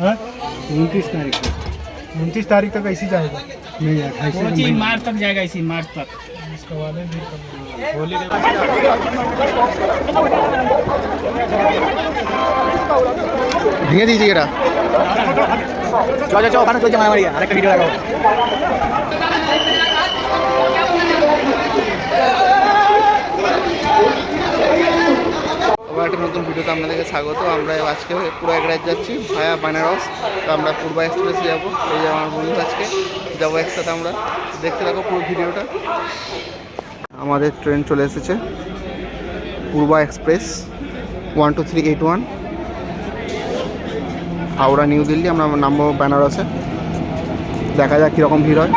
हाँ? उनतीस तारीख तक। उनतीस तारीख तक ऐसी जाएगा। नहीं यार ऐसे तो नहीं। मार्च तक जाएगा इसी मार्च तक। भेज दीजिए चलो चलो खाना चल जाए हमारी अरे वीडियो लगाओ। আবার একটা নতুন ভিডিওতে আপনাদেরকে স্বাগত। আমরা আজকে পুরো এক রাত যাচ্ছি ভায়া বানারস তো আমরা পূর্বা এক্সপ্রেসে যাব। এই যে আমার বন্ধু আজকে। যাব একসাথে আমরা। দেখতে থাকো পুরো ভিডিওটা। আমাদের ট্রেন চলে এসেছে। Purva express one two three eight one. Howrah new Delhi, আমরা নামবো বেনারসে দেখা যাক কীরকম ভিড় হয়।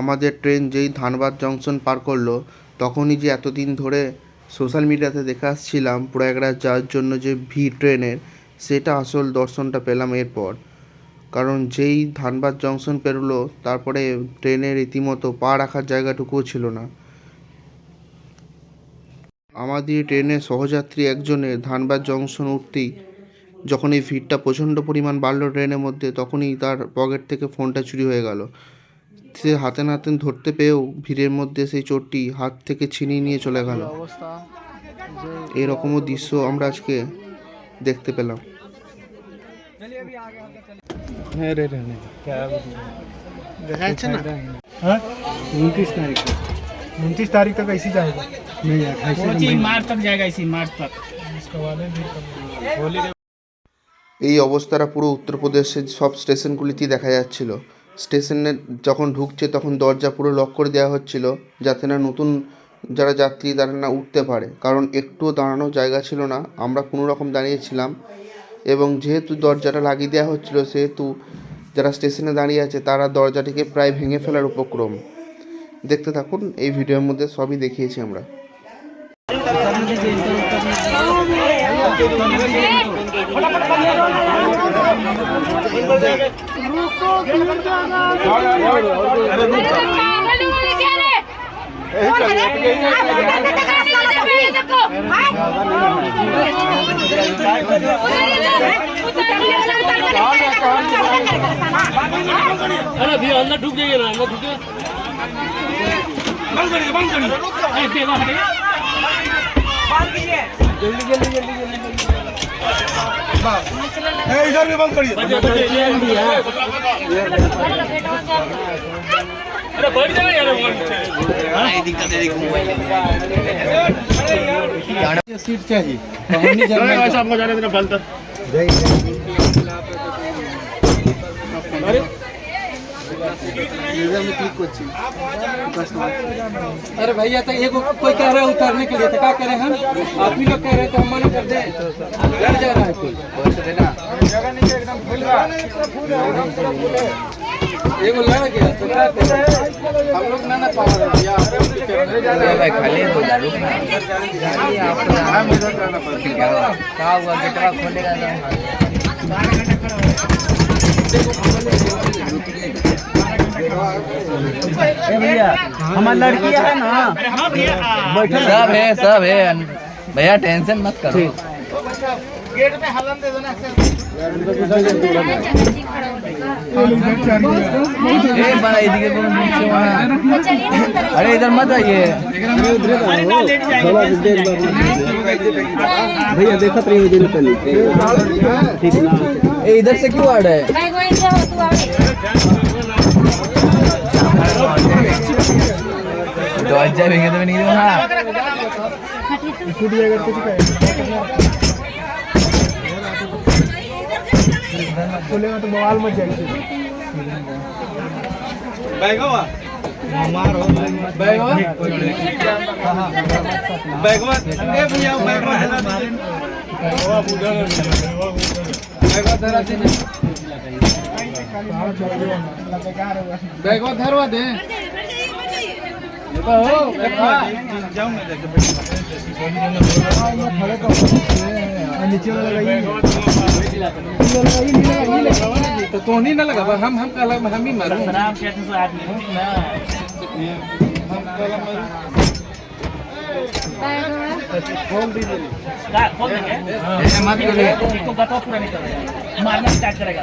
আমাদের ট্রেন যেই ধানবাদ জংশন পার করল, তখনই যে এতদিন ধরে সোশ্যাল মিডিয়াতে দেখে আসছিলাম প্রয়াগরাজ যাওয়ার জন্য যে ভিড় ট্রেনের, সেটা আসল দর্শনটা পেলাম এরপর। কারণ যেই ধানবাদ জংশন পেরোলো, তারপরে ট্রেনের রীতিমতো পা রাখার জায়গাটুকুও ছিল না। আমাদের ট্রেনের সহযাত্রী একজনের ধানবাদ জংশন উঠতেই যখন এই ভিড়টা প্রচণ্ড পরিমাণ বাড়লো ট্রেনের মধ্যে, তখনই তার পকেট থেকে ফোনটা চুরি হয়ে গেল। সে হাতে নাতে ধরতে পেয়েও ভিড়ের মধ্যে সেই চোরটি হাত থেকে ছিনিয়ে নিয়ে চলে গেল এরকমও দৃশ্য আমরা আজকে দেখতে পেলাম अरे रहने दो। দেখা যাচ্ছে না हाँ उनतीस तारीख को उनतीस तारीख तक ऐसी जाएगा नहीं अट्ठाईस पहुंची मार्च तक जाएगा इसी मार्च तक এই অবস্থাটা পুরো উত্তরপ্রদেশের সব স্টেশনগুলিতেই দেখা যাচ্ছিল স্টেশনে যখন ঢুকছে তখন দরজা পুরো লক করে দেওয়া হচ্ছিল যাতে না নতুন যারা যাত্রী তারা না উঠতে পারে। কারণ একটুও দাঁড়ানোর জায়গা ছিল না, আমরা কোনো রকম দাঁড়িয়েছিলাম এবং যেহেতু দরজাটা লাগিয়ে দেওয়া হচ্ছিল, সেহেতু যারা স্টেশনে দাঁড়িয়ে আছে তারা দরজাটিকে প্রায় ভেঙে ফেলার উপক্রম। দেখতে থাকুন, এই ভিডিওর মধ্যে সবই দেখিয়েছি আমরা। अरे भैया अंदर ढुक जाइए ना अंदर ढुके बंद करिए बंद करिए ऐसे बात है इधर भी बंद करिए अरे बढ़ जाए यार हां दिक्कत है देखो सीट चाहिए हमने जाना है आपको जाने देना बंद अरे अरे भैया तो एक कोई कह रहा है उतारने के लिए तो क्या करें हम? आप ही लोग कह रहे हैं तो हम मना कर दें। लड़ जा रहा है कोई। एगो लड़ गया तो क्या करें? हम लोग ना ना पावर भैया भाई, खाली हो जा रुक ना। क्या हुआ? गेटवा खोलेगा भैया? हमारी लड़की है ना? सब है सब है। भैया टेंशन मत करो। बड़ा इधर को नीचे वहाँ। अरे इधर मत आइए। भैया देखा दिन पहले। ठीक ना इधर से क्यों आ रहा है। দরজা ভেঙে দেবে নাকি না ছুটি আগে কিছু চলে তো মোবাইল মত যাচ্ছে বাইগোয়া મારો બેગવા બેગવા એ ભૈયા બેગવા બેગવા બુધર બેગવા ધરાતી બેગવા ધરવા દે तो तो नहीं ना लगा हम हम कलम हम ही मारूं शराब के तो आदमी हूँ ना हम कलम मारूं खोल दीजिए खोल देंगे। हाँ। मार दीजिए इसको बताओ पूरा निकल। मारना स्टार्ट करेगा।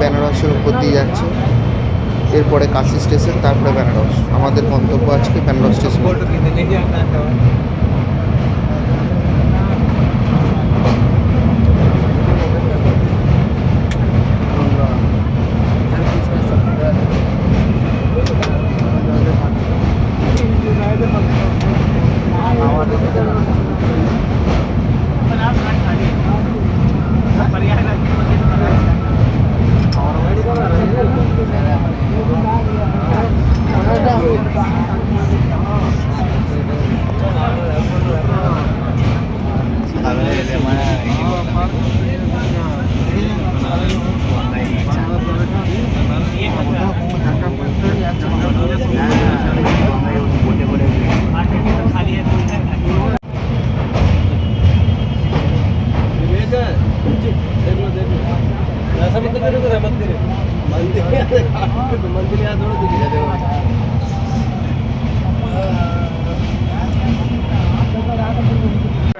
বেনারসের উপর দিয়ে যাচ্ছে। এরপরে কাশি স্টেশন তারপরে বেনারস। আমাদের গন্তব্য আজকে বেনারস স্টেশন।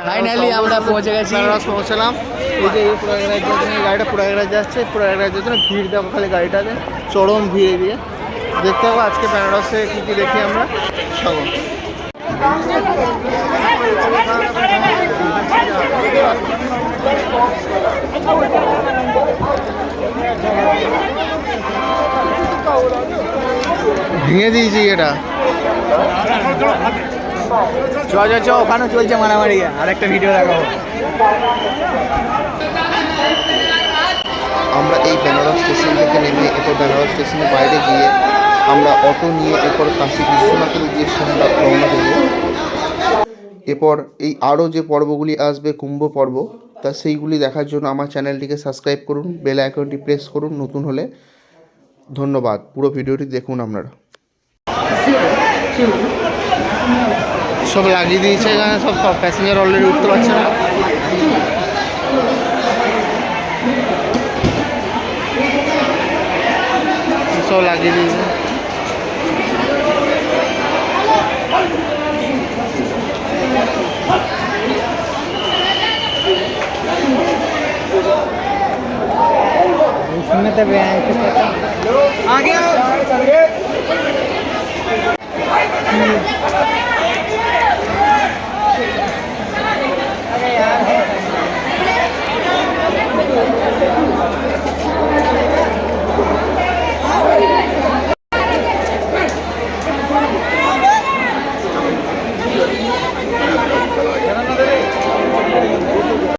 ফাইনালি আমরা পৌঁছে গেছি বেনারস পৌঁছলাম এই এই প্রয়াগরাজ যাচ্ছে গাড়িটা প্রয়াগরাজ যাচ্ছে প্রয়াগরাজ যাচ্ছে ভিড় দেখো খালি গাড়িটাতে, চরম ভিড় দিয়ে দেখতে পাবো আজকে বেনারসে কী কী দেখি আমরা সব ভেঙে দিয়েছি এটা। চ ওখানে চলছে মারামারি। আর একটা ভিডিও দেখাবো। আমরা এই বেনারস স্টেশন থেকে নেমে এরপর বেনারস স্টেশনের বাইরে গিয়ে আমরা অটো নিয়ে এরপর কাশী বিশ্বনাথের উদ্দেশ্যে আমরা রওনা দেবো। এরপর এই আরও যে পর্বগুলি আসবে, কুম্ভ পর্ব, তা সেইগুলি দেখার জন্য আমার চ্যানেলটিকে সাবস্ক্রাইব করুন বেল আইকনটি প্রেস করুন, নতুন হলে ধন্যবাদ। পুরো ভিডিওটি দেখুন আপনারা। সব লাগিয়ে দিয়েছে এখানে সব সব প্যাসেঞ্জার অলরেডি উঠতে পারছে না সব লাগিয়ে দিয়েছে इसमें तो आगे